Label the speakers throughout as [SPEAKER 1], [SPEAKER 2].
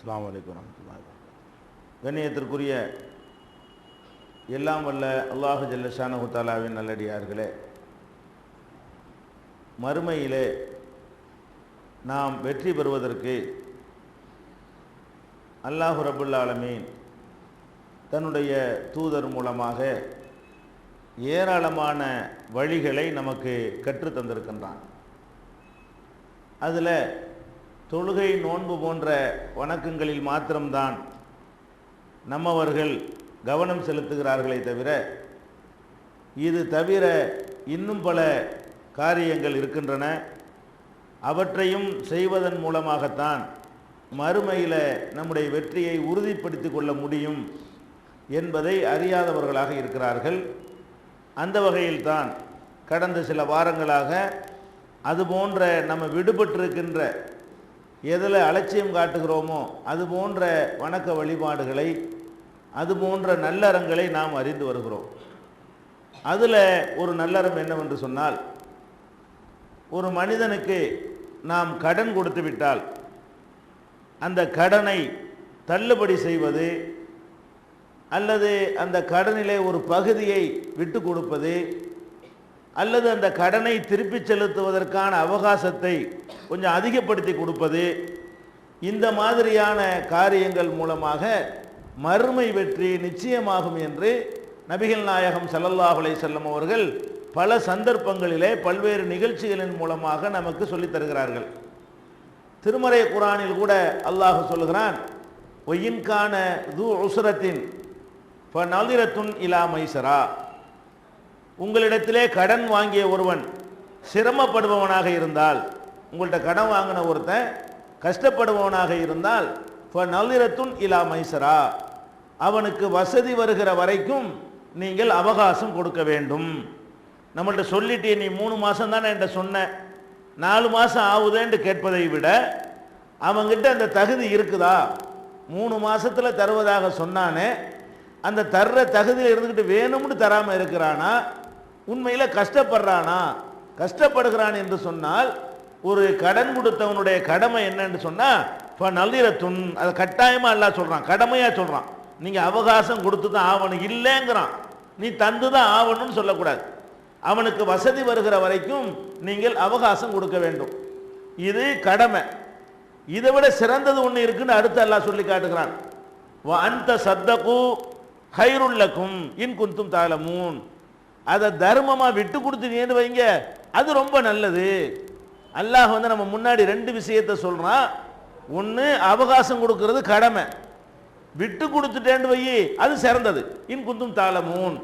[SPEAKER 1] அஸ்லாம் வலைக்கம் கண்ணியத்திற்குரிய எல்லாம் வல்ல அல்லாஹு ஜல்லஷானஹு தாலாவின் நல்லடியார்களே மறுமையிலே நாம் வெற்றி பெறுவதற்கு அல்லாஹு ரபுல்லாலமீன் தன்னுடைய தூதர் மூலமாக ஏராளமான வழிகளை நமக்கு கற்றுத்தந்திருக்கின்றான். அதில் தொழுகை நோன்பு போன்ற வணக்கங்களில் மாத்திரம்தான் நம்மவர்கள் கவனம் செலுத்துகிறார்களே தவிர இது தவிர இன்னும் பல காரியங்கள் இருக்கின்றன. அவற்றையும் செய்வதன் மூலமாகத்தான் மறுமையில் நம்முடைய வெற்றியை உறுதிப்படுத்தி கொள்ள முடியும் என்பதை அறியாதவர்களாக இருக்கிறார்கள். அந்த வகையில்தான் கடந்த சில வாரங்களாக அது போன்ற நம்ம விடுபட்டிருக்கின்ற எதில் அலட்சியம் காட்டுகிறோமோ அது போன்ற வணக்க வழிபாடுகளை அது போன்ற நல்லறங்களை நாம் அறிந்து வருகிறோம். அதில் ஒரு நல்லறம் என்னவென்று சொன்னால் ஒரு மனிதனுக்கு நாம் கடன் கொடுத்து விட்டால் அந்த கடனை தள்ளுபடி செய்வது அல்லது அந்த கடனிலே ஒரு பகுதியை விட்டு கொடுப்பது அல்லது அந்த கடனை திருப்பி செலுத்துவதற்கான அவகாசத்தை கொஞ்சம் அதிகப்படுத்தி கொடுப்பது இந்த மாதிரியான காரியங்கள் மூலமாக மறுமை வெற்றி நிச்சயமாகும் என்று நபிகள் நாயகம் ஸல்லல்லாஹு அலைசல்லம் அவர்கள் பல சந்தர்ப்பங்களிலே பல்வேறு நிகழ்ச்சிகளின் மூலமாக நமக்கு சொல்லித் தருகிறார்கள். திருமறை குரானில் கூட அல்லாஹ் சொல்லுகிறான் ஒயின்கான து உசுரத்தின் நலிரத்துன் இலா மைசரா உங்களிடத்திலே கடன் வாங்கிய ஒருவன் சிரமப்படுபவனாக இருந்தால் உங்கள்கிட்ட கடன் வாங்கின ஒருத்தன் கஷ்டப்படுபவனாக இருந்தால் நலிரத்துன் இலா மைசரா. அவனுக்கு வசதி வருகிற வரைக்கும் நீங்கள் அவகாசம் கொடுக்க வேண்டும். நம்மள்ட்ட சொல்லிட்டே நீ மூணு மாதம் தானே என்கிட்ட சொன்ன. நாலு மாதம் ஆகுதேன்ட்டு கேட்பதை விட அவங்கிட்ட அந்த தகுதி இருக்குதா? மூணு மாதத்தில் தருவதாக சொன்னானே அந்த தர்ற தகுதியில் இருந்துக்கிட்டு வேணும்னு தராமல் இருக்கிறானா? உண்மையில் கஷ்டப்படுறானா? கஷ்டப்படுகிறான் என்று சொன்னால் ஒரு கடன் கொடுத்தவனுடைய கடமை என்னன்னு சொன்னால் இப்போ நல்லிரத்துன் அதை கட்டாயமாக எல்லாம் சொல்கிறான் கடமையாக சொல்கிறான் நீங்கள் அவகாசம் கொடுத்து தான் ஆகணும் இல்லைங்கிறான். நீ தந்து தான் ஆகணும்னு சொல்லக்கூடாது. அவனுக்கு வசதி வருகிற வரைக்கும் நீங்கள் அவகாசம் கொடுக்க வேண்டும். இது கடமை. இதை விட சிறந்தது ஒன்று இருக்குன்னு அடுத்து அல்லாஹ் சொல்லி காட்டுகிறான். அந்த சத்தகு ஹைருல்லக்கும் இன் குந்தும் தாளமூன் அதை தர்மமாக விட்டு கொடுத்துட்டீங்கன்னு வைங்க. அது ரொம்ப நல்லது. அல்லாஹ் வந்து நம்ம முன்னாடி ரெண்டு விஷயத்தை சொல்கிறான் ஒன்று அவகாசம் கொடுக்கறது கடமை. விட்டு கொடுத்துட்டேன்னு வை அது சிறந்தது. இன் குந்தும் தாளமூன்.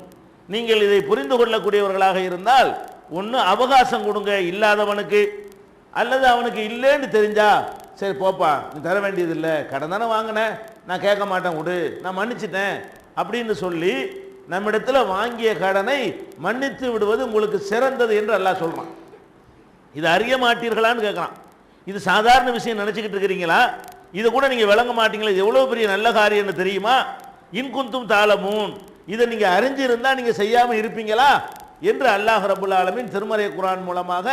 [SPEAKER 1] நீங்கள் இதை புரிந்து கொள்ளக்கூடியவர்களாக இருந்தால் ஒன்று அவகாசம் கொடுங்க இல்லாதவனுக்கு. அல்லது அவனுக்கு இல்லைன்னு தெரிஞ்சா சரி போப்பா நீ தர வேண்டியதில்லை. கடன் தானே வாங்கினேன் நான் கேட்க மாட்டேன் விடு. நான் மன்னிச்சிட்டேன். அப்படின்னு சொல்லி நம்மிடத்தில் வாங்கிய கடனை மன்னித்து விடுவது உங்களுக்கு சிறந்தது என்று அல்லாஹ் சொல்கிறான் இது அறிய மாட்டீர்களான்னு கேட்குறான். இது சாதாரண விஷயம் நினச்சிக்கிட்டு இருக்கிறீங்களா? இதை கூட நீங்கள் விளங்க மாட்டீங்களா? இது எவ்வளோ பெரிய நல்ல காரியம்னு தெரியுமா? இன்குந்தும் தாளமூன். இதை நீங்கள் அறிஞ்சிருந்தால் நீங்கள் செய்யாமல் இருப்பீங்களா? என்று அல்லாஹ் ரபுல் ஆலமின் திருமறை குரான் மூலமாக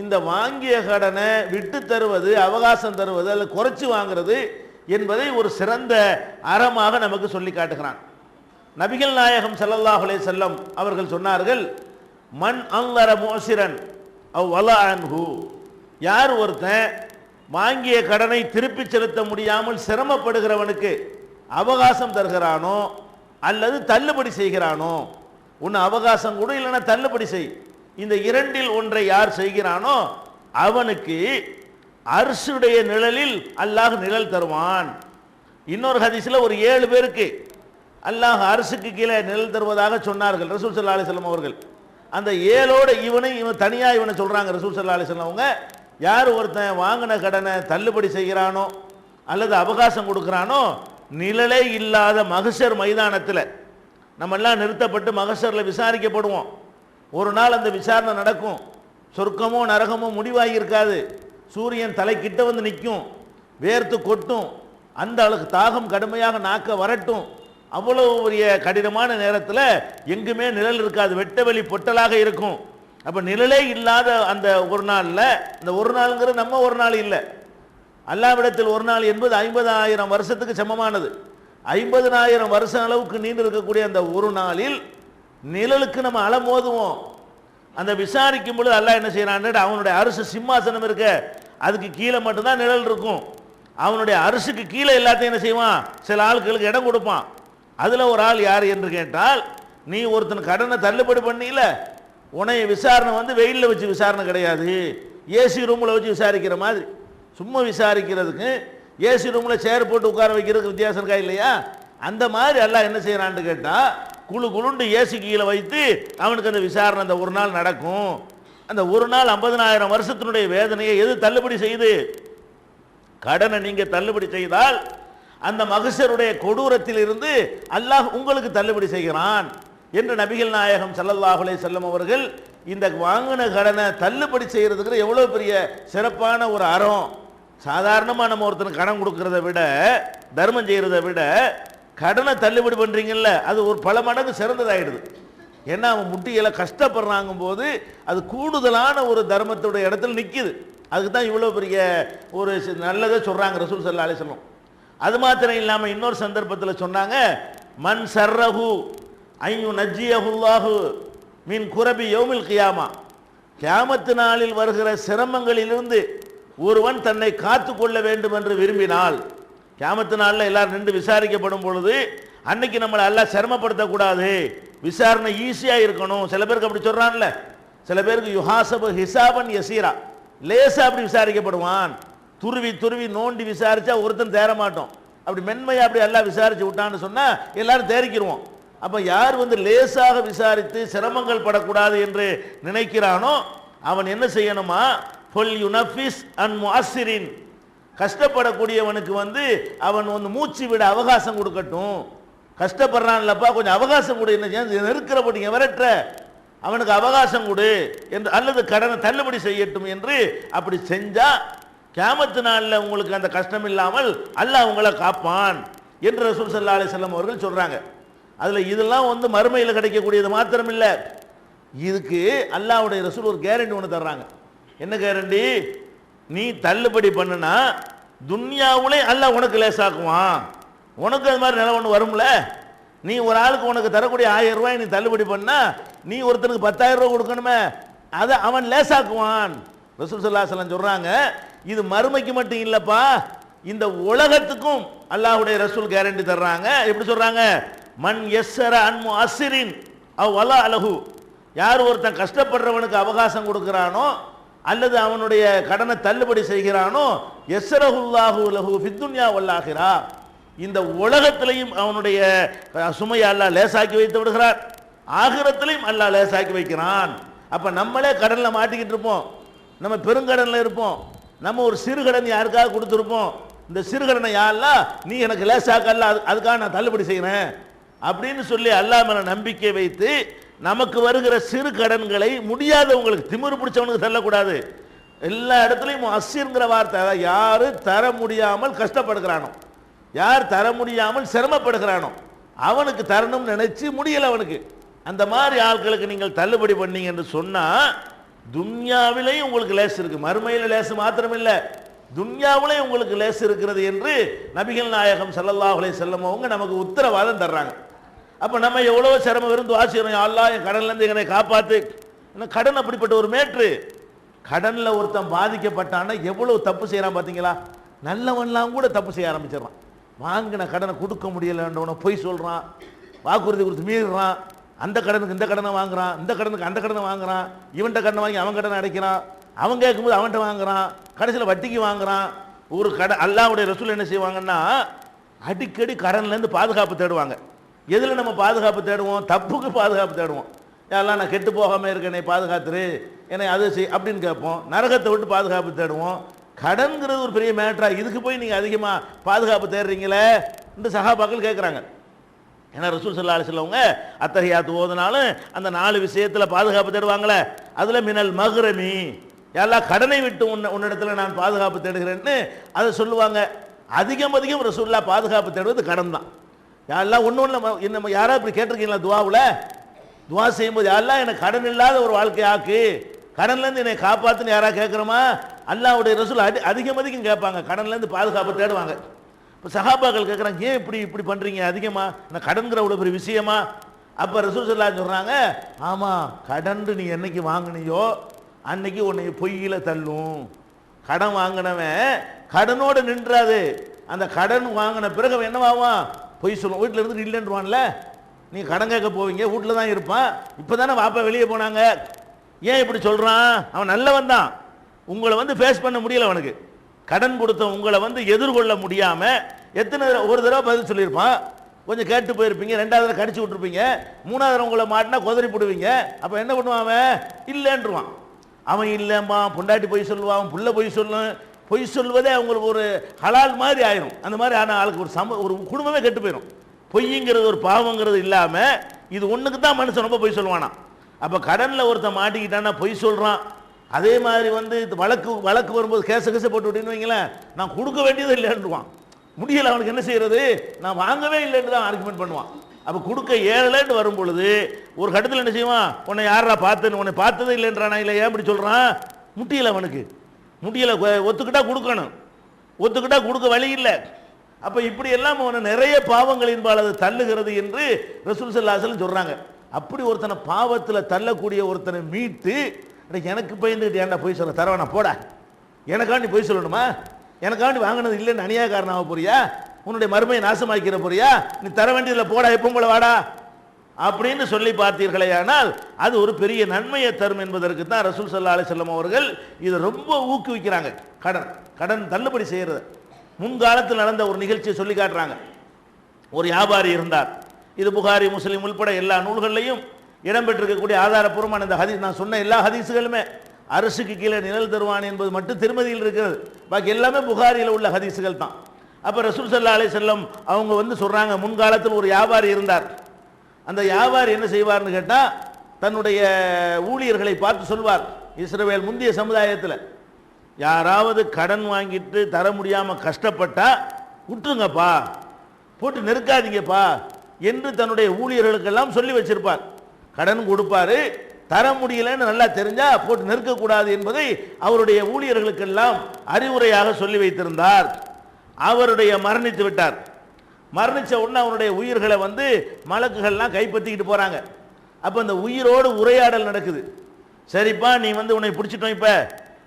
[SPEAKER 1] இந்த வாங்கிய கடனை விட்டு தருவது அவகாசம் தருவது அல்லது குறைச்சி வாங்குறது என்பதை ஒரு சிறந்த அறமாக நமக்கு சொல்லி காட்டுகிறான். நபிகள் நாயகம் சல்லல்லாஹ் அலே செல்லம் அவர்கள் சொன்னார்கள் மண் அங்கர மோசிரன் அவ் வல அன்ஹு. யார் ஒருத்தன் வாங்கிய கடனை திருப்பி செலுத்த முடியாமல் சிரமப்படுகிறவனுக்கு அவகாசம் தருகிறானோ அல்லது தள்ளுபடி செய்கிறானோ உன் அவகாசம் கூட இல்லைன்னா தள்ளுபடி செய். இந்த இரண்டில் ஒன்றை யார் செய்கிறானோ அவனுக்கு அரசுடைய நிழலில் அல்லாஹ் நிழல் தருவான். இன்னொரு ஹதீஸில் ஒரு ஏழு பேருக்கு அல்லாஹ் அரசுக்கு கீழே நிழல் தருவதாக சொன்னார்கள் ரசூல் சல்லா அலிஸ்லாம் அவர்கள். அந்த ஏழோடு இவனை இவன் தனியாக இவனை சொல்கிறாங்க ரசூல் சல்லா அலிஸ்லாம் அவங்க. யார் ஒருத்தன் வாங்கின கடனை தள்ளுபடி செய்கிறானோ அல்லது அவகாசம் கொடுக்குறானோ நிழலே இல்லாத மகசர் மைதானத்தில் நம்மெல்லாம் நிறுத்தப்பட்டு மகசரில் விசாரிக்கப்படுவோம். ஒரு நாள் அந்த விசாரணை நடக்கும். சொர்க்கமோ நரகமோ முடிவாகி இருக்காது. சூரியன் தலைக்கிட்ட வந்து நிற்கும். வேர்த்து கொட்டும். அந்த அளவுக்கு தாகம் கடுமையாக நாக்க வரட்டும். அவ்வளவு பெரிய கடினமான நேரத்தில் எங்குமே நிழல் இருக்காது. வெட்டவெளி பொட்டலாக இருக்கும். அப்போ நிழலே இல்லாத அந்த ஒரு நாளில் இந்த ஒரு நாளுங்கிறது நம்ம ஒரு நாள் இல்லை. அல்லாவிடத்தில் ஒரு நாள் என்பது ஐம்பதாயிரம் வருஷத்துக்கு சமமானது. ஐம்பதனாயிரம் வருஷம் அளவுக்கு நீண்டு இருக்கக்கூடிய அந்த ஒரு நாளில் நிழலுக்கு நம்ம அலமோதுவோம் அந்த விசாரிக்கும் பொழுது அல்லாஹ் என்ன செய்யறான்? அவனுடைய அரசு சிம்மாசனம் இருக்க அதுக்கு கீழே மட்டும்தான் நிழல் இருக்கும். அவனுடைய அரசுக்கு கீழே எல்லாத்தையும் என்ன செய்வான்? சில ஆட்களுக்கு இடம் கொடுப்பான். அதில் ஒரு ஆள் யார் என்று கேட்டால் நீ ஒருத்தன் கடனை தள்ளுபடி பண்ணியில உனைய விசாரணை வந்து வெயிலில் வச்சு விசாரணை கிடையாது. ஏசி ரூமில் வச்சு விசாரிக்கிற மாதிரி. சும்மா விசாரிக்கிறதுக்கு ஏசி ரூமில் சேர் போட்டு உட்கார வைக்கிறதுக்கு வித்தியாசம் இருக்கா இல்லையா? அந்த மாதிரி எல்லாம் என்ன செய்யறான்னு கேட்டால் குழு குழுண்டு ஏசி கீழே வைத்து அவனுக்கு அந்த விசாரணை அந்த ஒரு நாள் நடக்கும். அந்த ஒரு நாள் ஐம்பதனாயிரம் வருஷத்தினுடைய வேதனையை எது தள்ளுபடி செய்யுது கடனை நீங்கள் தள்ளுபடி செய்தால் அந்த மகசருடைய கொடூரத்தில் இருந்து அல்லாஹ் உங்களுக்கு தள்ளுபடி செய்கிறான் என்று நபிகள் நாயகம் சல்லல்லாஹுலே செல்லும் செல்லம் அவர்கள் இந்த வாங்கின கடனை தள்ளுபடி செய்கிறதுக்கு எவ்வளோ பெரிய சிறப்பான ஒரு அறம். சாதாரணமாக நம்ம ஒருத்தனுக்கு கடன் கொடுக்கறத விட தர்மம் செய்கிறத விட கடனை தள்ளுபடி பண்ணுறீங்கல்ல அது ஒரு பல மடங்கு சிறந்ததாகிடுது ஏன்னா அவன் முட்டியில் கஷ்டப்படுறாங்கும் போது அது கூடுதலான ஒரு தர்மத்துடைய இடத்துல நிற்கிது அதுக்கு தான் இவ்வளோ பெரிய ஒரு நல்லதை சொல்கிறாங்க ரசூல் சல்லா அலிஸ்லம் அது மாத்திரம் இல்லாமல் இன்னொரு சந்தர்ப்பத்தில் சொன்னாங்க மண் சர்ரஹு ஐயு நஜ்ஜியஹுல்லாஹு மீன் குரபி யோமில் கியாமா. கியாமத்து நாளில் வருகிற சிரமங்களிலிருந்து ஒருவன் தன்னை காத்து கொள்ள வேண்டும் என்று விரும்பினால் கியாமத்து நாளில் எல்லாரும் நின்று விசாரிக்கப்படும் பொழுது அன்னைக்கு நம்மளை எல்லாம் சிரமப்படுத்தக்கூடாது விசாரணை ஈஸியாக இருக்கணும். சில பேருக்கு அப்படி சொல்கிறான்ல சில பேருக்கு யுஹாசபு ஹிசாபன் யசீரா லேசா அப்படி விசாரிக்கப்படுவான். துருவி துருவி நோண்டி விசாரித்தா ஒருத்தன் தேர மாட்டோம். அப்படி மென்மையை அப்படி எல்லாம் விசாரித்து விட்டான்னு சொன்னால் எல்லாரும் தேரிக்கிடுவோம் அப்போ யார் வந்து லேசாக விசாரித்து சிரமங்கள் படக்கூடாது என்று நினைக்கிறானோ அவன் என்ன செய்யணுமா? பொல் யுனஃபிஸ் அண்ட் முஅஸ்ஸிரின். கஷ்டப்படக்கூடியவனுக்கு வந்து அவன் வந்து மூச்சு விட அவகாசம் கொடுக்கட்டும். கஷ்டப்படுறான்லப்பா கொஞ்சம் அவகாசம் கொடு என்ன செய்ய? நெருக்கிறப்பட்டீங்க விரட்டுற. அவனுக்கு அவகாசம் கொடு என்று அல்லது கடனை தள்ளுபடி செய்யட்டும் என்று அப்படி செஞ்சால் கேமத்து நாளில் உங்களுக்கு அந்த கஷ்டம் இல்லாமல் அல்லாஹ் உங்களை காப்பான் என்று ரசூல் சல்லா அலைஹி வஸல்லம் அவர்கள் சொல்கிறாங்க அதில் இதெல்லாம் வந்து மறுமையில் கிடைக்கக்கூடியது மாத்திரம் இல்லை இதுக்கு அல்லாவுடைய ரசூல் ஒரு கேரண்டி ஒன்று தர்றாங்க. என்ன கேரண்டி நீ தள்ளுபடி பண்ணுனா துன்யாவுலே அல்லாஹ் உனக்கு லேசாக்குவான். உனக்கு அது மாதிரி நிலை ஒன்று வரும்ல? நீ ஒரு ஆளுக்கு உனக்கு தரக்கூடிய ஆயிரம் ரூபாய் நீ தள்ளுபடி பண்ணா நீ ஒருத்தனுக்கு பத்தாயிரம் ரூபாய் கொடுக்கணுமே அதை அவன் லேசாக்குவான். ரசூல் ஸல்லல்லாஹு சொல்கிறாங்க இது மறுமைக்கு மட்டும் இல்லப்பா. இந்த உலகத்துக்கும் அல்லாஹுடைய ரசூல் கேரண்டி தர்றாங்க. எப்படி சொல்றாங்க? மண் எஸ்ஸர அன்மு அசிரின் அவ் வலா அலகு யார் ஒருத்தன் கஷ்டப்படுறவனுக்கு அவகாசம் கொடுக்கிறானோ அல்லது அவனுடைய கடனை தள்ளுபடி செய்கிறானோ எஸ்ரஹுல்லாஹு லஹு ஃபித்துன்யா வல்லாகிறா இந்த உலகத்திலையும் அவனுடைய சுமையை அல்லாஹ் லேசாக்கி வைத்து விடுகிறார். ஆகிரத்திலையும் அல்லாஹ் லேசாக்கி வைக்கிறான். அப்போ நம்மளே கடலில் மாட்டிக்கிட்டு இருப்போம். நம்ம பெருங்கடலில் இருப்போம். நம்ம ஒரு சிறுகடன் யாருக்காக கொடுத்துருப்போம்? இந்த சிறுகடனை யாரெல்லாம் நீ எனக்கு லேசாக்கல்ல அது அதுக்காக நான் தள்ளுபடி செய்கிறேன் அப்படின்னு சொல்லி அல்லாமல் நம்பிக்கை வைத்து நமக்கு வருகிற சிறு கடன்களை முடியாதவங்களுக்கு திமிரு பிடிச்சவனுக்கு தள்ளக்கூடாது. எல்லா இடத்துலையும் அசிங்கிற வார்த்தை அதாவது யாரு தர முடியாமல் கஷ்டப்படுகிறானோ யார் தர முடியாமல் சிரமப்படுகிறானோ அவனுக்கு தரணும்னு நினைச்சு முடியலை அவனுக்கு. அந்த மாதிரி ஆட்களுக்கு நீங்கள் தள்ளுபடி பண்ணீங்க என்று சொன்னால் துன்யாவிலையும் உங்களுக்கு லேஸ் இருக்கு. மறுமையில் லேசு மாத்திரம் இல்ல உங்களுக்கு லேஸ் இருக்கிறது என்று நபிகள் நாயகம் ஸல்லல்லாஹு அலைஹி அவங்க நமக்கு உத்தரவாதம் தர்றாங்க. அப்போ நம்ம எவ்வளோ சிரமம் இருந்து வாசிக்கிறோம் அல்லாஹ் என் கடன்லேருந்து எங்களை காப்பாற்று ஏன்னா கடன் அப்படிப்பட்ட ஒரு மேட்ரு கடனில் ஒருத்தன் பாதிக்கப்பட்டான்னா எவ்வளோ தப்பு செய்கிறான் பார்த்தீங்களா? நல்லவன்லாம் கூட தப்பு செய்ய ஆரம்பிச்சிடறான். வாங்கின கடனை கொடுக்க முடியலன்றவனை பொய் சொல்கிறான் வாக்குறுதி கொடுத்து மீறுறான். அந்த கடனுக்கு இந்த கடனை வாங்குறான் இந்த கடனுக்கு அந்த கடனை வாங்குறான் இவன்கிட்ட கடனை வாங்கி அவன் கடனை அடைக்கிறான். அவன் கேட்கும்போது அவன்கிட்ட வாங்குறான் கடைசியில் வட்டிக்கு வாங்குறான். ஒரு கடன் அல்லாவுடைய ரசூல் என்ன செய்வாங்கன்னா அடிக்கடி கடன்லேருந்து பாதுகாப்பு தேடுவாங்க. எதில் நம்ம பாதுகாப்பு தேடுவோம்? தப்புக்கு பாதுகாப்பு தேடுவோம். எல்லாம் நான் கெட்டு போகாமல் இருக்க என்னை பாதுகாத்துரு என்னை அது செய் அப்படின்னு கேட்போம். நரகத்தை விட்டு பாதுகாப்பு தேடுவோம். கடன்கிறது ஒரு பெரிய மேட்ரா இதுக்கு போய் நீங்கள் அதிகமாக பாதுகாப்பு தேடுறீங்களே? இந்த சகாபாக்கள் கேட்குறாங்க. ஏன்னா ரசூல் சல்லா அலிஸ்லவங்க அத்தகையாத்து ஓதுனாலும் அந்த நாலு விஷயத்தில் பாதுகாப்பு தேடுவாங்களே. அதில் மினல் மகுரமி எல்லாம் கடனை விட்டு உன்ன உன்னிடத்துல நான் பாதுகாப்பு தேடுகிறேன்னு அதை சொல்லுவாங்க. அதிகம் அதிகம் ரசூல்லா பாதுகாப்பு தேடுவது கடன் தான் யாரெல்லாம் ஒன்று ஒன்று நம்ம யாராவது இப்படி கேட்டிருக்கீங்களா துவாவில்? துவா செய்யும்போது யாரெல்லாம் எனக்கு கடன் இல்லாத ஒரு வாழ்க்கை ஆக்கு கடன்லேருந்து என்னை காப்பாற்றுன்னு யாராவது கேட்குறோமா? அல்லாவுடைய ரசூல் அதி அதிகம் அதிகம் கேட்பாங்க. கடன்லேருந்து பாதுகாப்பு தேடுவாங்க. இப்போ சஹாபாக்கள் கேட்குறாங்க ஏன் இப்படி இப்படி பண்ணுறீங்க அதிகமாக நான் கடன்கிற அவ்வளோ பெரிய விஷயமா? அப்போ ரசூசல்லா சொல்கிறாங்க ஆமாம் கடன் நீ என்னைக்கு வாங்கினியோ அன்னைக்கு உன்னை பொய்யில் தள்ளும். கடன் வாங்கினவன் கடனோடு நின்றாது. அந்த கடன் வாங்கின பிறகு அவன் என்னவாவான் பொய் சொல்லுவான். வீட்டில் இருந்து இல்லைன்றவான்ல? நீ கடன் கேட்க போவீங்க வீட்டில் தான் இருப்பான். இப்போ தானே வாப்பா வெளியே போனாங்க. ஏன் இப்படி சொல்கிறான் அவன் நல்லவன் தான். உங்களை வந்து ஃபேஸ் பண்ண முடியல அவனுக்கு. கடன் கொடுத்த உங்களை வந்து எதிர்கொள்ள முடியாமல் எத்தனை ஒரு தடவை பதில் சொல்லியிருப்பான்? கொஞ்சம் கேட்டு போயிருப்பீங்க ரெண்டாவது தடவை கடிச்சு விட்டுருப்பீங்க மூணாவது உங்களை மாட்டினா குதறி போடுவீங்க. அப்போ என்ன பண்ணுவான் அவன்? இல்லைன்றுவான். அவன் இல்லைம்மா பொண்டாட்டி பொய் சொல்லுவான் புள்ள பொய் சொல்லும் பொய் சொல்வதே அவங்களுக்கு ஒரு ஹலால் மாதிரி ஆயிரும். அந்த மாதிரி ஆனால் ஆளுக்கு ஒரு சம ஒரு குடும்பமே கெட்டு போயிடும் பொய்ங்கிறது ஒரு பாவங்கிறது இல்லாமல் இது ஒன்றுக்கு தான் மனுஷன் ரொம்ப பொய் சொல்லுவானா அப்போ கடனில் ஒருத்தன் மாட்டிக்கிட்டான்னா பொய் சொல்கிறான் அதே மாதிரி வந்து இது வழக்கு வழக்கு வரும்போது கேச கேச போட்டு விட்டீங்கன்னு வைங்களேன் நான் கொடுக்க வேண்டியது இல்லைன்றுவான் முடியலை அவனுக்கு என்ன செய்கிறது நான் வாங்கவே இல்லைன்னு தான் ஆர்குமெண்ட் பண்ணுவான். அப்போ கொடுக்க ஏழலைன்னு வரும் பொழுது ஒரு கட்டத்தில் என்ன செய்வான்? உன்னை யாரா பார்த்தேன்னு உன்னை பார்த்ததே இல்லைன்றானா இல்லை ஏன் இப்படி சொல்கிறான் முட்டியலை அவனுக்கு. முடியலை ஒத்துக்கிட்டா கொடுக்கணும். ஒத்துக்கிட்டா கொடுக்க வழி இல்லை. அப்போ இப்படி எல்லாம் அவனை நிறைய பாவங்களின்பால் அது தள்ளுகிறது என்று ரசூல் சல்லாசலம் சொல்கிறாங்க அப்படி ஒருத்தனை பாவத்தில் தள்ளக்கூடிய ஒருத்தனை மீட்டு எனக்கு பயந்துட்டு ஏன்டா போய் சொல்ல தரவானா போடா. எனக்காண்டி போய் சொல்லணுமா? எனக்காண்டி வாங்கினது இல்லைன்னு அநியாயக்காரனாக போறியா? உன்னுடைய மறுமையை நாசமாக்கிற போறியா? நீ தர வேண்டியதில் போடா எப்போ போல வாடா. அப்படின்னு சொல்லி பார்த்தீர்களே ஆனால் அது ஒரு பெரிய நன்மையை தரும் என்பதற்கு தான் ரசூல் சல்லா அலிசல்லம் அவர்கள் இதை ரொம்ப ஊக்குவிக்கிறாங்க. கடன் கடன் தள்ளுபடி செய்கிறது முன்காலத்தில் நடந்த ஒரு நிகழ்ச்சியை சொல்லி காட்டுறாங்க. ஒரு வியாபாரி இருந்தார். இது புகாரி முஸ்லீம் உள்பட எல்லா நூல்கள்லையும் இடம்பெற்றிருக்கக்கூடிய ஆதாரப்பூர்வமான இந்த ஹதீஸ் நான் சொன்ன எல்லா ஹதீஸுகளுமே அரசுக்கு கீழே நிழல் தருவான் என்பது மட்டும் திருமதியில் இருக்கிறது. பாக்கி எல்லாமே புகாரியில் உள்ள ஹதீஸுகள் தான். அப்போ ரசூல் சல்லா அலை செல்லம் அவங்க வந்து சொல்கிறாங்க முன்காலத்தில் ஒரு வியாபாரி இருந்தார். அந்த வியாபாரி என்ன செய்வார்னு கேட்டால் தன்னுடைய ஊழியர்களை பார்த்து சொல்வார் இஸ்ரவேல் முந்தைய சமுதாயத்தில் யாராவது கடன் வாங்கிட்டு தர முடியாமல் கஷ்டப்பட்டா விட்டுருங்கப்பா போட்டு நெருக்காதீங்கப்பா என்று தன்னுடைய ஊழியர்களுக்கெல்லாம் சொல்லி வச்சிருப்பார். கடன் கொடுப்பாரு. தர முடியலன்னு நல்லா தெரிஞ்சா போட்டு நிற்கக்கூடாது என்பதை அவருடைய ஊழியர்களுக்கெல்லாம் அறிவுரையாக சொல்லி வைத்திருந்தார். அவருடைய மரணித்து விட்டார். மரணிச்ச உடனே அவனுடைய உயிர்களை வந்து மலக்குகள்லாம் கைப்பற்றிக்கிட்டு போகிறாங்க அப்போ அந்த உயிரோடு உரையாடல் நடக்குது. சரிப்பா நீ வந்து உன்னை பிடிச்சிட்டோம் இப்போ.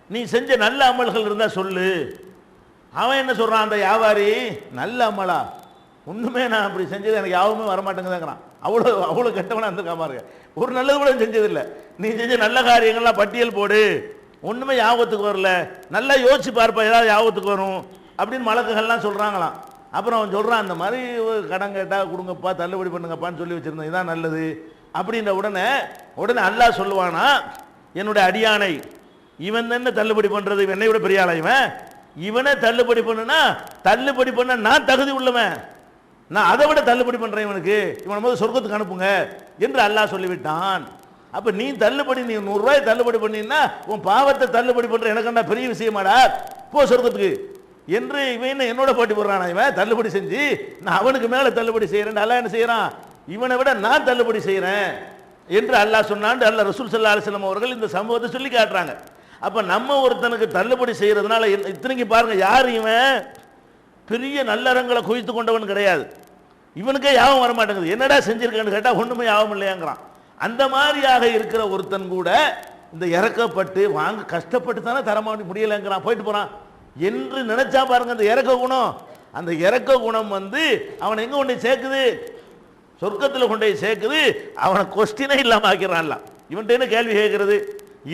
[SPEAKER 1] நீ செஞ்ச நல்ல அமல்கள் இருந்தால் சொல்லு. அவன் என்ன சொல்கிறான் அந்த வியாபாரி? நல்ல அமலா. ஒன்றுமே நான் அப்படி செஞ்சது எனக்கு யாவுமே வரமாட்டேங்குதுங்கிறான். அவ்வளோ அவ்வளோ கெட்டவனாக இருந்திருக்கான் பாருங்க. ஒரு நல்லது கூட செஞ்சதில்லை. நீ செஞ்ச நல்ல காரியங்கள்லாம் பட்டியல் போடு. ஒன்றுமே ஞாபகத்துக்கு வரல. நல்லா யோசிச்சு பார்ப்பா ஏதாவது ஞாபகத்துக்கு வரும் அப்படின்னு மலக்குகள்லாம் சொல்கிறாங்களாம் அப்புறம் அவன் சொல்கிறான் அந்த மாதிரி ஒரு கடன் கேட்டால் கொடுங்கப்பா தள்ளுபடி பண்ணுங்கப்பான்னு சொல்லி வச்சுருந்தேன். இதான் நல்லது. அப்படின்ற உடனே உடனே அல்லாஹ் சொல்லுவானா என்னுடைய அடியானை இவன் தானே தள்ளுபடி பண்ணுறது என்னை விட பெரிய ஆளா இவன்? இவனை தள்ளுபடி பண்ணுனா தள்ளுபடி பண்ண நான் தகுதி உள்ளவன். நான் அதை விட தள்ளுபடி பண்ணுறேன் இவனுக்கு இவனை போது சொர்க்கத்துக்கு அனுப்புங்க என்று அல்லாஹ் சொல்லிவிட்டான். அப்போ நீ தள்ளுபடி நீ நூறுரூவாய் தள்ளுபடி பண்ணினா உன் பாவத்தை தள்ளுபடி பண்ணுற எனக்கு என்ன பெரிய விஷயமாடா? போ சொர்க்கத்துக்கு. என்று இவன் என்னோட போட்டி போடுறான் இவன்? தள்ளுபடி செஞ்சு நான் அவனுக்கு மேலே தள்ளுபடி செய்கிறேன் அல்லாஹ் என்ன செய்கிறான் இவனை விட நான் தள்ளுபடி செய்கிறேன் என்று அல்லாஹ் சொன்னான். அல்ல ரசூல் சல்லா அலிஸ்லாம் அவர்கள் இந்த சம்பவத்தை சொல்லி காட்டுறாங்க. அப்போ நம்ம ஒருத்தனுக்கு தள்ளுபடி செய்கிறதுனால என்ன- இத்தனைக்கு பாருங்கள் யார் இவன்? பெரிய நல்லறங்களை குவித்து கொண்டவன் கிடையாது. இவனுக்கே யாபம் வர மாட்டேங்குது என்னடா செஞ்சிருக்கேன்னு கேட்டால் ஒன்றுமே யாபம் இல்லையாங்கிறான். அந்த மாதிரியாக இருக்கிற ஒருத்தன் கூட இந்த இறக்கப்பட்டு வாங்க கஷ்டப்பட்டு தானே தர முடியலைங்கிறான். போயிட்டு போகிறான் என்று நினைச்சா பாருங்க அந்த இறக்க குணம். அந்த இறக்க குணம் வந்து அவனை எங்கே கொண்டு சேர்க்குது? சொர்க்கத்தில் கொண்டு போய் சேர்க்குது. அவனை கொஸ்டினே இல்லாமல் ஆக்கிறான்ல இவன்கிட்ட என்ன கேள்வி கேட்கறது?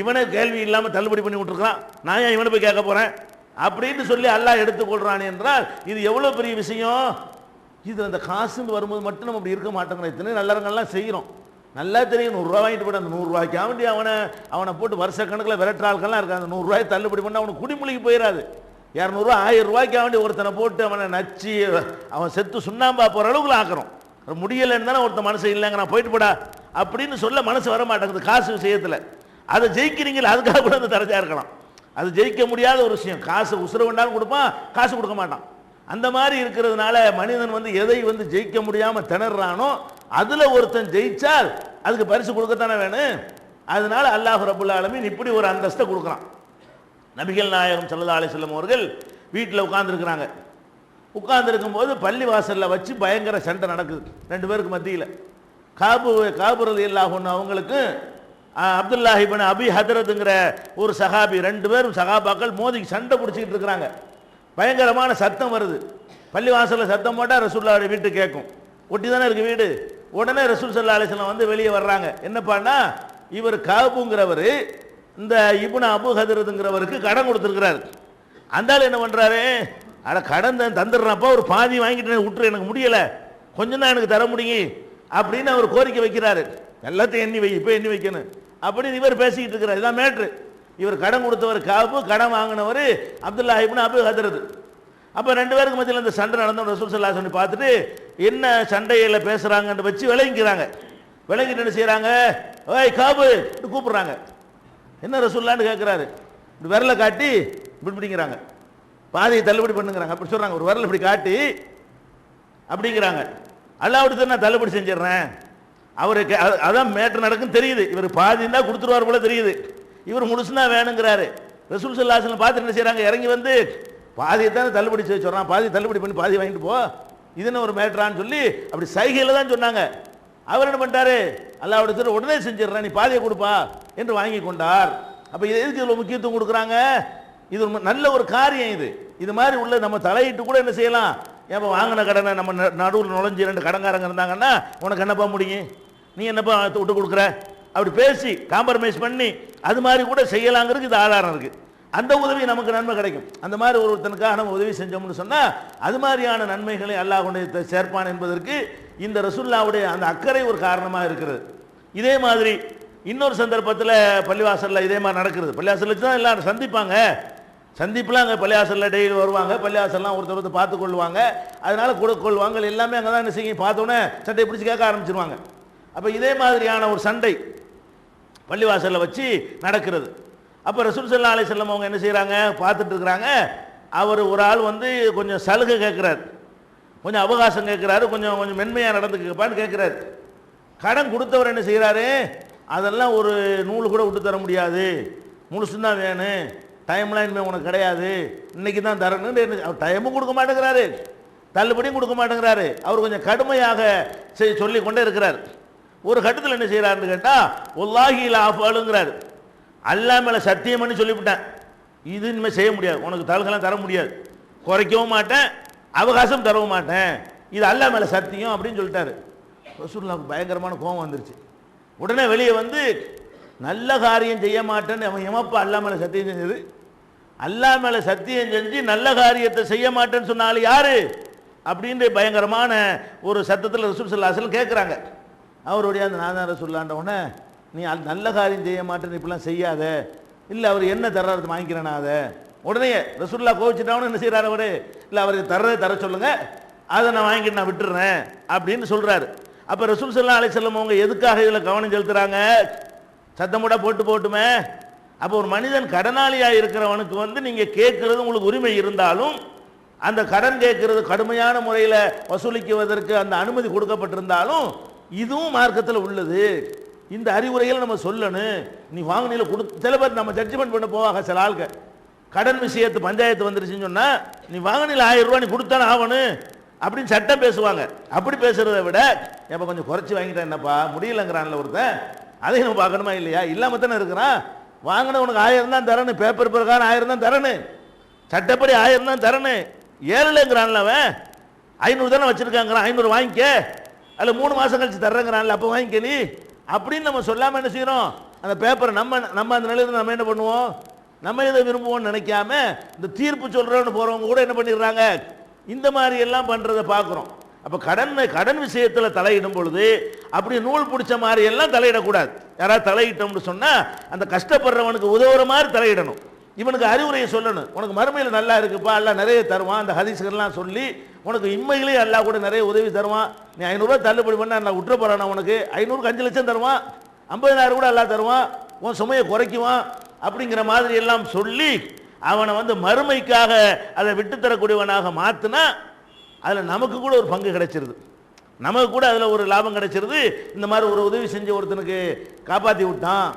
[SPEAKER 1] இவனே கேள்வி இல்லாமல் தள்ளுபடி பண்ணி விட்டுருக்கான் நான் ஏன் இவனை போய் கேட்க போகிறேன் அப்படின்னு சொல்லி அல்லாஹ் எடுத்துக்கொள்றான் என்றால் இது எவ்வளோ பெரிய விஷயம்? இது அந்த காசுன்னு வரும்போது மட்டும் நம்ம அப்படி இருக்க மாட்டோங்கிறோம் இத்தனை நல்லவங்கள்லாம் செய்கிறோம். நல்லா தெரியும் நூறுரூவா வாங்கிட்டு போய்ட்டு அந்த நூறுரூவாய்க்கு வேண்டி அவனை அவனை போட்டு வருஷ கணக்கில் விரட்டுற ஆட்கள்லாம் இருக்கா அந்த நூறுரூவாய் தள்ளுபடி பண்ணால் அவனுக்கு குடிமொழிக்கு போயிடாது இரநூறுவா ஆயிரம் ரூபாய்க்கு வேண்டி ஒருத்தனை போட்டு அவனை நச்சு அவன் செத்து சுண்ணாம்பா போகிற அளவுக்கு ஆக்குறோம். முடியலைன்னு தானே ஒருத்தன் மனசு இல்லைங்க நான் போயிட்டு போடா அப்படின்னு சொல்ல மனசு வர மாட்டேங்குது காசு விஷயத்தில். அதை ஜெயிக்கிறீங்களா அதுக்காக கூட அந்த தரஜா இருக்கலாம். அது ஜெயிக்க முடியாத ஒரு விஷயம். காசு உசுர வேண்டாலும் கொடுப்பான் காசு கொடுக்க மாட்டான். அந்த மாதிரி இருக்கிறதுனால மனிதன் வந்து எதை வந்து ஜெயிக்க முடியாமல் திணறானோ அதில் ஒருத்தன் ஜெயிச்சால் அதுக்கு பரிசு கொடுக்கத்தானே வேணும்? அதனால அல்லாஹ் ரபுல் ஆலமின் இப்படி ஒரு அந்தஸ்தை கொடுக்குறான். நபிகள் நாயகம் சல்லா அலிஸ்லம் அவர்கள் வீட்டில் உட்காந்துருக்குறாங்க உட்காந்துருக்கும் போது பள்ளி வாசலில் வச்சு பயங்கர சண்டை நடக்குது. ரெண்டு பேருக்கு மத்தியில். காபு காபுரது இல்லாஹொன்னு அவங்களுக்கும் அப்துல்லாஹிபின் அபி ஹதரத்துங்கிற ஒரு சஹாபி ரெண்டு பேரும் சஹாபாக்கள் மோதி சண்டை பிடிச்சிக்கிட்டு இருக்கிறாங்க. பயங்கரமான சத்தம் வருது. பள்ளிவாசலில் சத்தம் போட்டால் ரசூல்லாவுடைய வீட்டு கேட்கும் ஒட்டி தானே இருக்கு வீடு? உடனே ரசூல் சல்லா அலிஸ்லாம் வந்து வெளியே வர்றாங்க. என்னப்பான்னா இவர் காபுங்கிறவர் இந்த இப்னு அபு ஹதரத்துங்கிறவருக்கு கடன் கொடுத்துருக்கிறாரு. அந்த ஆள் என்ன பண்ணுறாரு அட கடன் தான் தந்துடுறப்போ ஒரு பாதி வாங்கிட்டு விட்டுரு எனக்கு முடியலை. கொஞ்சம் தான் எனக்கு தர முடியும். அப்படின்னு அவர் கோரிக்கை வைக்கிறாரு. எல்லாத்தையும் எண்ணி வை இப்போ எண்ணி வைக்கணும். அப்படின்னு இவர் பேசிக்கிட்டு இருக்கிறார். இதான் மேட்ரு. இவர் கடன் கொடுத்தவர் காப்பு கடன் வாங்கினவர் அப்துல்லா இப்னு அபு ஹதரது. அப்போ ரெண்டு பேருக்கு மத்தியில் இந்த சண்டை நடந்த ரசூல் சல்லா சொல்லி பார்த்துட்டு என்ன சண்டையில் பேசுகிறாங்கன்னு வச்சு விளங்கிக்கிறாங்க. விளங்கிட்டு என்ன செய்கிறாங்க ஓய் காபு! கூப்பிட்றாங்க. என்ன ரசூல்லான்னு கேட்குறாரு இப்படி விரலை காட்டி இப்படி பிடிங்கிறாங்க பாதையை தள்ளுபடி பண்ணுங்கிறாங்க. அப்படி சொல்கிறாங்க ஒரு விரல் இப்படி காட்டி அப்படிங்கிறாங்க. அல்லாவிட்டு நான் தள்ளுபடி செஞ்சிடுறேன். அவருக்கு அதான் மேட்ரு நடக்கும் தெரியுது. இவர் பாதி தான் கொடுத்துருவார் போல தெரியுது. இவர் முழுசுனா வேணுங்கிறாரு. ரசூல் சல்லாசலம் பார்த்துட்டு என்ன செய்கிறாங்க இறங்கி வந்து பாதியை தானே தள்ளுபடி செய்ய சொல்கிறான் பாதி தள்ளுபடி பண்ணி பாதி வாங்கிட்டு போ. இதுன்னு ஒரு மேட்ரான்னு சொல்லி அப்படி சைகையில் தான் சொன்னாங்க. அவர் என்ன பண்ணிட்டாரு? அல்லாவிடத்தில் உடனே செஞ்சிடுறேன் நீ பாதியை கொடுப்பா என்று வாங்கி கொண்டார். அப்போ இது எதுக்கு இவ்வளோ முக்கியத்துவம் கொடுக்குறாங்க? இது ஒரு நல்ல ஒரு காரியம் இது. இது மாதிரி உள்ள நம்ம தலையிட்டு கூட என்ன செய்யலாம்? ஏன் வாங்கின கடனை நம்ம நடுவில் நுழைஞ்சு ரெண்டு கடன்காரங்க இருந்தாங்கன்னா உனக்கு என்னப்பா முடியும்? நீ என்னப்பா விட்டு கொடுக்குற? அப்படி பேசி காம்ப்ரமைஸ் பண்ணி அது மாதிரி கூட செய்யலாங்கிறதுக்கு இது ஆதாரம் இருக்குது அந்த உதவி நமக்கு நன்மை கிடைக்கும். அந்த மாதிரி ஒருத்தனுக்காக நம்ம உதவி செஞ்சோம்னு சொன்னால் அது மாதிரியான நன்மைகளை அல்லாஹ் கொண்டு சேர்ப்பான் என்பதற்கு இந்த ரசுல்லாவுடைய அந்த அக்கறை ஒரு காரணமாக இருக்கிறது. இதே மாதிரி இன்னொரு சந்தர்ப்பத்தில் பள்ளிவாசலில் இதே மாதிரி நடக்கிறது. பள்ளிவாசலில் வச்சு தான் எல்லாரும் சந்திப்பாங்க. சந்திப்புலாம் அங்கே பள்ளிவாசலில் டெய்லி வருவாங்க. பள்ளிவாசல்லாம் ஒருத்தர் ஒருத்தர் பார்த்து கொள்வாங்க அதனால கொடுக்கொள்வாங்க. எல்லாமே அங்கே தான் என்ன செய்யும்? பார்த்தோன்னே சட்டையை பிடிச்சி கேட்க ஆரம்பிச்சிருவாங்க. அப்போ இதே மாதிரியான ஒரு சண்டை பள்ளிவாசலில் வச்சு நடக்கிறது. அப்போ ரசூல் சல்லா அலி செல்லம் அவங்க என்ன செய்கிறாங்க பார்த்துட்டு இருக்கிறாங்க. அவர் ஒரு ஆள் வந்து கொஞ்சம் சலுகை கேட்குறாரு. கொஞ்சம் அவகாசம் கேட்குறாரு. கொஞ்சம் கொஞ்சம் மென்மையாக நடந்துக்கப்பான்னு கேட்குறாரு. கடன் கொடுத்தவர் என்ன செய்கிறாரு அதெல்லாம் ஒரு நூல் கூட விட்டு தர முடியாது. முழுசும் தான் வேணும். டைம்லாம் இனிமேல் உனக்கு கிடையாது. இன்னைக்கு தான் தரணும்னு என்ன அவர் டைமும் கொடுக்க மாட்டேங்கிறாரு. தள்ளுபடியும் கொடுக்க மாட்டேங்கிறாரு. அவர் கொஞ்சம் கடுமையாக செய் சொல்லி கொண்டே இருக்கிறார். ஒரு கட்டத்தில் என்ன செய்கிறாருன்னு கேட்டால் ஒல்லாஹியில் ஆஃபாலுங்கிறார் அல்லா மேலே சத்தியம் பண்ணி சொல்லிவிட்டேன் இது இனிமேல் செய்ய முடியாது. உனக்கு தலகெல்லாம் தர முடியாது. குறைக்கவும் மாட்டேன் அவகாசம் தரவும் மாட்டேன். இது அல்லா மேலே சத்தியம் அப்படின்னு சொல்லிட்டாரு. ரசூல்லாவுக்கு பயங்கரமான கோபம் வந்துருச்சு. உடனே வெளியே வந்து நல்ல காரியம் செய்ய மாட்டேன்னு அவன் எமப்பா அல்லா மேலே சத்தியம் செஞ்சது? அல்லா மேலே சத்தியம் செஞ்சு நல்ல காரியத்தை செய்ய மாட்டேன்னு சொன்னாலும் யாரு? அப்படின்ற பயங்கரமான ஒரு சத்தத்தில் ரசூல் சல்லாசல் கேட்குறாங்க அவருடைய அந்த நான் தான் உடனே நீ அது நல்ல காரியம் செய்ய மாட்டேன்னு இப்படிலாம் செய்யாத. இல்லை அவர் என்ன தர்றாரு வாங்கிக்கிறேனா அதை? உடனே ரசுல்லா கோவிச்சுட்டாவனு என்ன செய்கிறார் அவர்? இல்லை அவருக்கு தர்றதை தர சொல்லுங்க. அதை நான் வாங்கிட்டு நான் விட்டுறேன். அப்படின்னு சொல்கிறாரு அப்போ ரசூல் சல்லா அலிசல்லம் அவங்க எதுக்காக இதில் கவனம் செலுத்துகிறாங்க சத்தம் போட்டு போட்டுமே. அப்போ ஒரு மனிதன் கடனாளியாக இருக்கிறவனுக்கு வந்து நீங்கள் கேட்குறது உங்களுக்கு உரிமை இருந்தாலும் அந்த கடன் கேட்கறது கடுமையான முறையில் வசூலிக்குவதற்கு அந்த அனுமதி கொடுக்கப்பட்டிருந்தாலும் இதுவும் மார்க்கத்தில் உள்ளது. இந்த அறிவுரைகளை நம்ம சொல்லணும். நீ வாங்கினில கொடு. சில பேர் நம்ம ஜட்ஜ்மெண்ட் பண்ண போவாங்க சில ஆளுங்க கடன் விஷயத்து பஞ்சாயத்து வந்துருச்சுன்னு சொன்னால் நீ வாங்கினில ஆயிரம் ரூபா நீ கொடுத்தானே ஆகணும். அப்படின்னு சட்டம் பேசுவாங்க. அப்படி பேசுகிறத விட எப்போ கொஞ்சம் குறைச்சி வாங்கிட்டேன் என்னப்பா? முடியலங்கிறான்ல ஒருத்தன். அதையும் நம்ம பார்க்கணுமா இல்லையா? இல்லாமல் தானே இருக்கிறான். வாங்கினவனுக்கு ஆயிரம் தான் தரணும் பேப்பர் பிரகாரம் ஆயிரம் தான் தரணும் சட்டப்படி ஆயிரம் தான் தரணும் ஏழலைங்கிறான்ல அவன். ஐநூறு தானே வச்சுருக்காங்கிறான். ஐநூறு வாங்கிக்க. அதில் மூணு மாதம் கழிச்சு தர்றேங்கிறான்ல அப்போ வாங்கிக்க நீ. அப்படின்னு நம்ம சொல்லாமல் என்ன செய்கிறோம் அந்த பேப்பரை நம்ம நம்ம அந்த நிலையில் நம்ம என்ன பண்ணுவோம்? நம்ம இதை விரும்புவோம்னு நினைக்காம இந்த தீர்ப்பு சொல்கிறோன்னு போகிறவங்க கூட என்ன பண்ணிடுறாங்க? இந்த மாதிரி எல்லாம் பண்ணுறதை பார்க்குறோம். அப்போ கடன் கடன் விஷயத்தில் தலையிடும் பொழுது அப்படி நூல் பிடிச்ச மாதிரி எல்லாம் தலையிடக்கூடாது. யாராவது தலையிட்டோம்னு சொன்னால் அந்த கஷ்டப்படுறவனுக்கு உதவுற மாதிரி தலையிடணும். இவனுக்கு அறிவுரையை சொல்லணும். உனக்கு மறுமையில் நல்லா இருக்குப்பா எல்லாம் நிறைய தருவான் அந்த ஹதீஸ்கள்லாம் சொல்லி உனக்கு இம்மையிலேயே எல்லாம் கூட நிறைய உதவி தருவான். நீ ஐநூறுரூவா தள்ளுபடி பண்ண நான் விட்டுற போகிறான் உனக்கு? ஐநூறுக்கு அஞ்சு லட்சம் தருவான். ஐம்பதினாயிரம் கூட எல்லாம் தருவான். உன் சுமையை குறைக்குவான். அப்படிங்கிற மாதிரி எல்லாம் சொல்லி அவனை வந்து மறுமைக்காக அதை விட்டு தரக்கூடியவனாக மாற்றினா அதில் நமக்கு கூட ஒரு பங்கு கிடைச்சிருது. நமக்கு கூட அதில் ஒரு லாபம் கிடைச்சிருது. இந்த மாதிரி ஒரு உதவி செஞ்ச ஒருத்தனுக்கு காப்பாற்றி விட்டான்.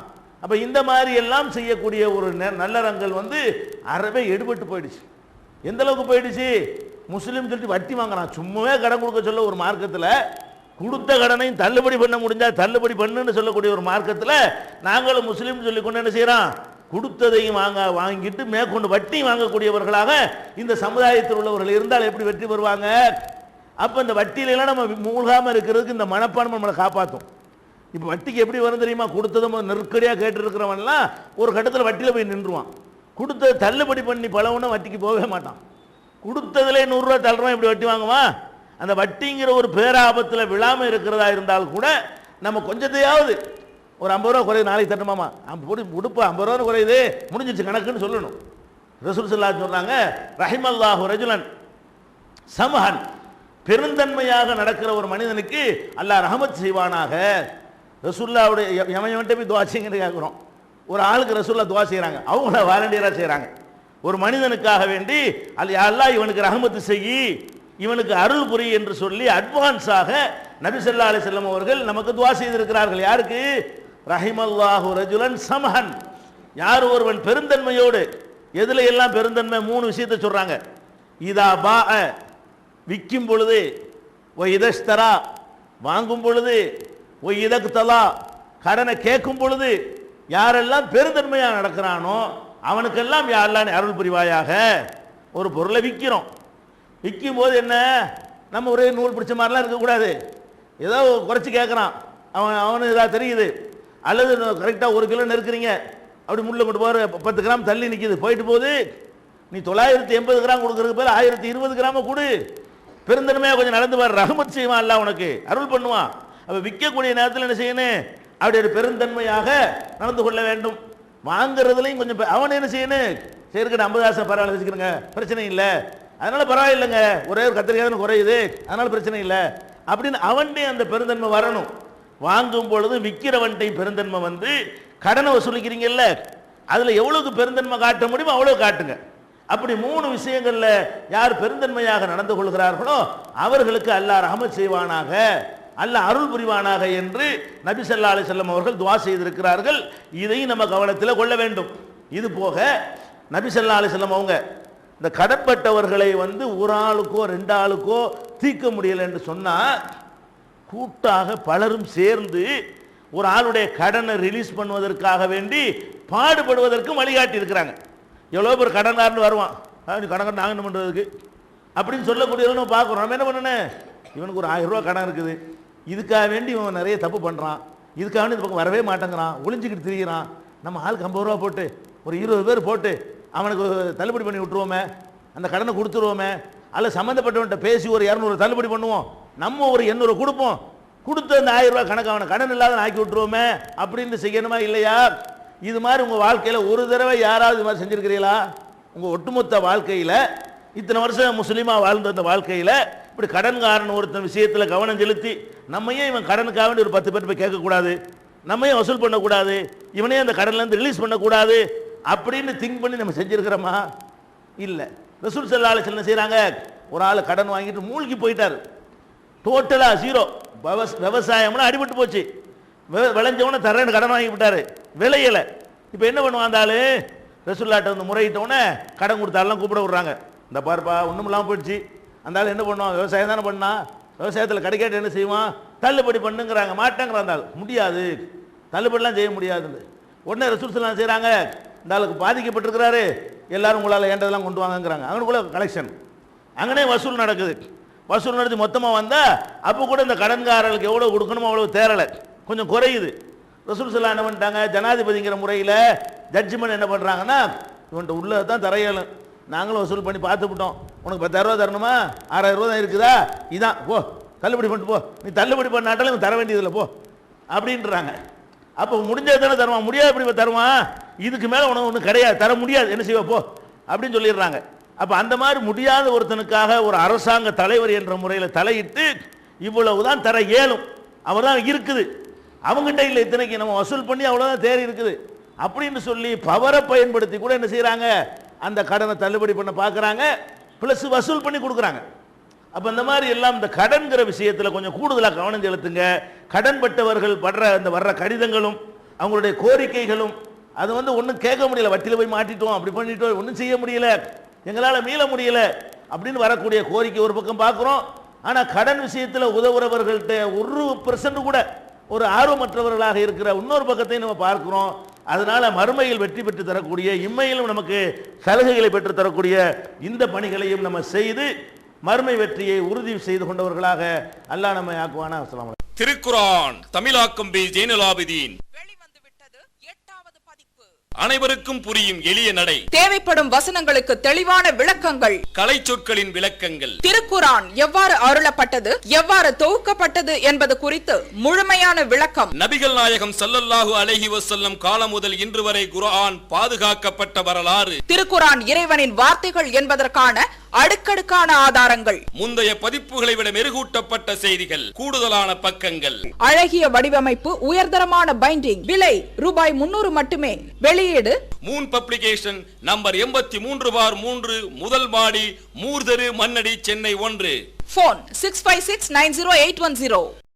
[SPEAKER 1] அப்போ இந்த மாதிரி எல்லாம் செய்யக்கூடிய ஒரு நல்ல நல்லறங்கள் வந்து அறவே எடுபட்டு போயிடுச்சு. எந்த அளவுக்கு போயிடுச்சு? முஸ்லீம் சொல்லிட்டு வட்டி வாங்குறான். சும்மாவே கடன் கொடுக்க சொல்ல ஒரு மார்க்கத்தில் கொடுத்த கடனையும் தள்ளுபடி பண்ண முடிஞ்சால் தள்ளுபடி பண்ணுன்னு சொல்லக்கூடிய ஒரு மார்க்கத்தில் நாங்களும் முஸ்லீம் சொல்லி கொண்டு என்ன செய்கிறோம் கொடுத்ததையும் வாங்க வாங்கிட்டு மேற்கொண்டு வட்டி வாங்கக்கூடியவர்களாக இந்த சமுதாயத்தில் உள்ளவர்கள் இருந்தால் எப்படி வெற்றி பெறுவாங்க? அப்போ இந்த வட்டியிலலாம் நம்ம மூழ்காமல் இருக்கிறதுக்கு இந்த மனப்பான்மை நம்மளை காப்பாற்றும் இப்போ வட்டிக்கு எப்படி வரும் தெரியுமா? கொடுத்ததும் நெருக்கடியாக கேட்டுருக்கிறவன்லாம் ஒரு கட்டத்தில் வட்டியில் போய் நின்றுவான். கொடுத்தது தள்ளுபடி பண்ணி பழவுன்னு வட்டிக்கு போகவே மாட்டான். கொடுத்ததுல நூறுரூவா தள்ளுறோம் இப்படி வட்டி வாங்குவான் அந்த வட்டிங்கிற ஒரு பேராபத்தில் விழாமல் இருக்கிறதா இருந்தால் கூட நம்ம கொஞ்சத்தையாவது ஒரு ஐம்பது ரூபா குறையுது நாளைக்கு தட்டுமாமா அப்படி உடுப்பு ஐம்பது ரூபா குறையுது முடிஞ்சிச்சு கணக்குன்னு சொல்லணும். ரசூல் சொல்கிறாங்க சொல்றாங்க ரஹிமல்லாஹு ரஜுலன் சமஹன். பெருந்தன்மையாக நடக்கிற ஒரு மனிதனுக்கு அல்லாஹ் ரஹமத் செய்வானாக. ரசூல்லாவுடைய எவன்கிட்ட போய் துவாசிங்கன்னு கேட்குறோம் ஒரு ஆளுக்கு ரசூல்லா துவா செய்கிறாங்க அவங்கள வாலண்டியராக செய்கிறாங்க ஒரு மனிதனுக்காக வேண்டி அல்ல அல்லாஹ் இவனுக்கு ரஹமத்து செய்யி இவனுக்கு அருள் புரி என்று சொல்லி அட்வான்ஸாக நபி ஸல்லல்லாஹு செல்லம் அவர்கள் நமக்கு துவா செய்திருக்கிறார்கள். யாருக்கு? ரஹிமல்லாஹு ரஜுலன் சமஹன். யார் ஒருவன் பெருந்தன்மையோடு எதில் எல்லாம் பெருந்தன்மை? மூணு விஷயத்தை சொல்கிறாங்க இதா பா விற்கும் பொழுது ஒ இதஸ்தரா வாங்கும் பொழுது ஒ இதக்தலா கடனை கேட்கும் பொழுது யாரெல்லாம் பெருந்தன்மையாக நடக்கிறானோ அவனுக்கெல்லாம் யாரெல்லாம் அருள் புரிவாயாக? ஒரு பொருளை விற்கிறோம் விற்கும் போது என்ன? நம்ம ஒரே நூல் பிடிச்ச மாதிரிலாம் இருக்கக்கூடாது. ஏதோ குறைச்சி கேட்குறான். அவன் அவனு இதாக தெரியுது. அல்லது கரெக்டாக ஒரு கிலோ நெருக்கிறீங்க. அப்படி முள்ள கொண்டு போகிற பத்து கிராம் தள்ளி நிற்கிது போயிட்டு போகுது. நீ தொள்ளாயிரத்தி எண்பது கிராம் கொடுக்குறதுக்கு பேர் ஆயிரத்தி இருபது கிராம கொடு. பெருந்தன்மையாக கொஞ்சம் நடந்து வர ரகமத் செய்வான் அல்ல உனக்கு. அருள் பண்ணுவான். அப்போ விற்கக்கூடிய நேரத்தில் என்ன செய்யணும்? அப்படி ஒரு பெருந்தன்மையாக நடந்து கொள்ள வேண்டும். வாங்குறதுலையும் கொஞ்சம் அவன் என்ன செய்யணும்? சரி இருக்கட்டும் பரவாயில்ல வச்சுக்கிறேங்க. பிரச்சனை இல்லை. அதனால பரவாயில்லைங்க. ஒரே ஒரு கத்திரிக்காய் குறையுது. அதனால பிரச்சனை இல்லை. அப்படின்னு அவன்கிட்ட அந்த பெருந்தன்மை வரணும். வாங்கும் பொழுது விற்கிறவன்ட்டையும் பெருந்தன்மை வந்து கடனை வசூலிக்கிறீங்கல்ல அதில் எவ்வளவுக்கு பெருந்தன்மை காட்ட முடியுமோ அவ்வளோ காட்டுங்க. அப்படி மூணு விஷயங்களில் யார் பெருந்தன்மையாக நடந்து கொள்கிறார்களோ அவர்களுக்கு அல்லாஹ் ரஹமத் செய்வானாக. அல்ல அருள் புரிவானாக என்று நபி சல்லா அலி செல்லம் அவர்கள் துவா செய்திருக்கிறார்கள். இதையும் நம்ம கவனத்தில் கொள்ள வேண்டும். இது போக நபி சல்லா அலி செல்லம் அவங்க இந்த கடற்பட்டவர்களை வந்து ஒரு ஆளுக்கோ ரெண்டு ஆளுக்கோ தீர்க்க முடியலை என்று சொன்னால் கூட்டாக பலரும் சேர்ந்து ஒரு ஆளுடைய கடனை ரிலீஸ் பண்ணுவதற்காக வேண்டி பாடுபடுவதற்கும் வழிகாட்டி இருக்கிறாங்க. எவ்வளோ பேர் கடனார்னு வருவான். நீ கடன்காரன் நாங்கள் என்ன பண்ணுறதுக்கு அப்படின்னு சொல்லக்கூடியவங்க பார்க்குறோம் நம்ம என்ன பண்ணணும்? இவனுக்கு ஒரு ஆயிரம் ரூபா கடன் இருக்குது. இதுக்காக வேண்டி இவன் நிறைய தப்பு பண்ணுறான் இதுக்காக வேண்டி இந்த பக்கம் வரவே மாட்டேங்கிறான். ஒளிஞ்சிக்கிட்டு திரிகிறான் நம்ம ஆளுக்கு ஐம்பது ரூபா போட்டு ஒரு இருபது பேர் போட்டு அவனுக்கு தள்ளுபடி பண்ணி விட்டுருவோமே. அந்த கடனை கொடுத்துருவோமே. அல்ல சம்மந்தப்பட்டவன்கிட்ட பேசி ஒரு இரநூறு தள்ளுபடி பண்ணுவோம். நம்ம ஒரு எண்ணூறு கொடுப்போம். கொடுத்த அந்த ஆயிரம் ரூபாய் கணக்கு அவனை கடன் இல்லாத ஆக்கி விட்டுருவோமே. அப்படின்னு செய்யணுமா இல்லையா? இது மாதிரி உங்கள் வாழ்க்கையில் ஒரு தடவை யாராவது இது மாதிரி செஞ்சுருக்கிறீங்களா உங்கள் ஒட்டுமொத்த வாழ்க்கையில் இத்தனை வருஷம் முஸ்லீமாக வாழ்ந்த அந்த வாழ்க்கையில் இப்படி கடன்காரன் ஒருத்தன் விஷயத்தில் கவனம் செலுத்தி நம்ம ஏன் இவன் கடனுக்காக வேண்டி ஒரு பத்து பேர் போய் கேட்கக்கூடாது? நம்ம ஏன் வசூல் பண்ணக்கூடாது? இவனே அந்த கடன்லேருந்து ரிலீஸ் பண்ணக்கூடாது? அப்படின்னு திங்க் பண்ணி நம்ம செஞ்சுருக்கிறோமா? இல்லை. ரசூல் செல்லால என்ன செய்கிறாங்க ஒரு ஆள் கடன் வாங்கிட்டு மூழ்கி போயிட்டார். டோட்டலாக ஜீரோ விவஸ் விவசாயம்லாம் அடிபட்டு போச்சு. விளைஞ்சவனே தரேன்னு கடன் வாங்கி விட்டார். விளையலை. இப்போ என்ன பண்ணுவான் அந்த ஆளு? ரசூல்லாட்ட வந்து முறையிட்டவுடனே கடன் கொடுத்தாலாம் கூப்பிட விட்றாங்க. இந்த பாருப்பா ஒன்றும் இல்லாமல் போயிடுச்சு. அந்த ஆள் என்ன பண்ணுவான்? விவசாயம் தானே பண்ணான் விவசாயத்தில் கிடைக்காட்டு என்ன செய்வான்? தள்ளுபடி பண்ணுங்கிறாங்க. மாட்டேங்கிறான் அந்த ஆள் முடியாது. தள்ளுபடிலாம் செய்ய முடியாதுன்னு. உடனே ரிசோர்ஸ்லாம் செய்கிறாங்க இந்த ஆளுக்கு பாதிக்கப்பட்டிருக்கிறாரு. எல்லாரும் உங்களால் ஏண்டதெல்லாம் கொண்டு வாங்கங்கிறாங்க. அங்கனுக்குள்ள கலெக்ஷன் அங்கனே வசூல் நடக்குது. வசூல் நடத்தி மொத்தமாக வந்தால் அப்போ கூட இந்த கடன்காரர்களுக்கு எவ்வளோ கொடுக்கணுமோ அவ்வளோ தேரலை கொஞ்சம் குறையுது. ரசூல் சொல்லா என்ன பண்ணிட்டாங்க? ஜனாதிபதிங்கிற முறையில் ஜட்ஜ்மெண்ட் என்ன பண்ணுறாங்கன்னா இவன்ட்டு உள்ளே தான் தரையலும் நாங்களும் வசூல் பண்ணி பார்த்துவிட்டோம் உனக்கு பத்தாயிரரூவா ரூபா தரணுமா? ஆறாயிரம் ரூபா தான் இருக்குதா? இதான் போ. தள்ளுபடி பண்ணிட்டு போ. நீ தள்ளுபடி பண்ணாட்டாலும் தர வேண்டியதில்லை போ. அப்படின்றாங்க. அப்போ முடிஞ்சது தானே தருவான்? முடியாது இப்படி தருவான்? இதுக்கு மேலே உனக்கு ஒன்றும் கிடையாது. தர முடியாது. என்ன செய்வ போ. அப்படின்னு சொல்லிடுறாங்க. அப்போ அந்த மாதிரி முடியாத ஒருத்தனுக்காக ஒரு அரசாங்க தலைவர் என்ற முறையில் தலையிட்டு இவ்வளவு தான் தர இயலும். அவர் தான் இருக்குது. அவங்ககிட்ட இல்லை இத்தனைக்கு நம்ம வசூல் பண்ணி அவ்வளோதான் தேறி இருக்குது. அப்படின்னு சொல்லி பவரை பயன்படுத்தி கூட என்ன செய்கிறாங்க அந்த கடனை தள்ளுபடி பண்ண பார்க்குறாங்க ப்ளஸ் வசூல் பண்ணி கொடுக்குறாங்க. அப்போ இந்த மாதிரி எல்லாம் இந்த கடன்கிற விஷயத்தில் கொஞ்சம் கூடுதலாக கவனம் செலுத்துங்க. கடன்பட்டவர்கள் படுற அந்த வர்ற கடிதங்களும் அவங்களுடைய கோரிக்கைகளும் அது வந்து ஒன்றும் கேட்க முடியல. வட்டியில் போய் மாட்டிட்டோம் அப்படி பண்ணிட்டோம் ஒன்றும் செய்ய முடியல. எங்களால் மீள முடியல அப்படின்னு வரக்கூடிய கோரிக்கை ஒரு பக்கம் பார்க்குறோம் ஆனால் கடன் விஷயத்தில் உதவுறவர்கள்ட்ட ஒரு பெர்சன்ட் கூட ஒரு ஆர்வமற்றவர்களாக இருக்கிற இன்னொரு பக்கத்தையும் நம்ம பார்க்குறோம். அதனால மறுமையில் வெற்றி பெற்று தரக்கூடிய இம்மையிலும் நமக்கு சலுகைகளை பெற்று தரக்கூடிய இந்த பணிகளையும் நம்ம செய்து மறுமை வெற்றியை உறுதி செய்து கொண்டவர்களாக அல்லாஹ் நம்மை ஆக்குவானா அஸ்ஸலாமு
[SPEAKER 2] திருக்குரான் தமிழாக்கம் பி ஜெயினலாபிதீன் அனைவருக்கும் புரியும் எளிய நடை.
[SPEAKER 3] தேவைப்படும் வசனங்களுக்கு தெளிவான விளக்கங்கள்.
[SPEAKER 2] கலை சொற்களின் விளக்கங்கள்.
[SPEAKER 3] திருக்குரான் எவ்வாறு அருளப்பட்டது எவ்வாறு தொகுக்கப்பட்டது என்பது குறித்து முழுமையான விளக்கம்.
[SPEAKER 2] நபிகள் நாயகம் ஸல்லல்லாஹு அலைஹி வஸல்லம் காலம் முதல் இன்று வரை குர்ஆன் பாதுகாக்கப்பட்ட வரலாறு.
[SPEAKER 3] திருக்குரான் இறைவனின் வார்த்தைகள் என்பதற்கான அடுக்கடுக்கான ஆதாரங்கள்.
[SPEAKER 2] முந்தைய பதிப்புகளை விட மெருகூட்டப்பட்ட செய்திகள் கூடுதலான பக்கங்கள்.
[SPEAKER 3] அழகிய வடிவமைப்பு உயர்தரமான பைண்டிங் விலை ரூபாய் முன்னூறு மட்டுமே. வெளியீடு.
[SPEAKER 2] மூன் பப்ளிகேஷன் நம்பர் எண்பத்தி மூன்று பார் மூன்று முதல் மாடி மூர்தரு மன்னடி சென்னை ஒன்று.
[SPEAKER 3] Phone six five six nine zero eight one zero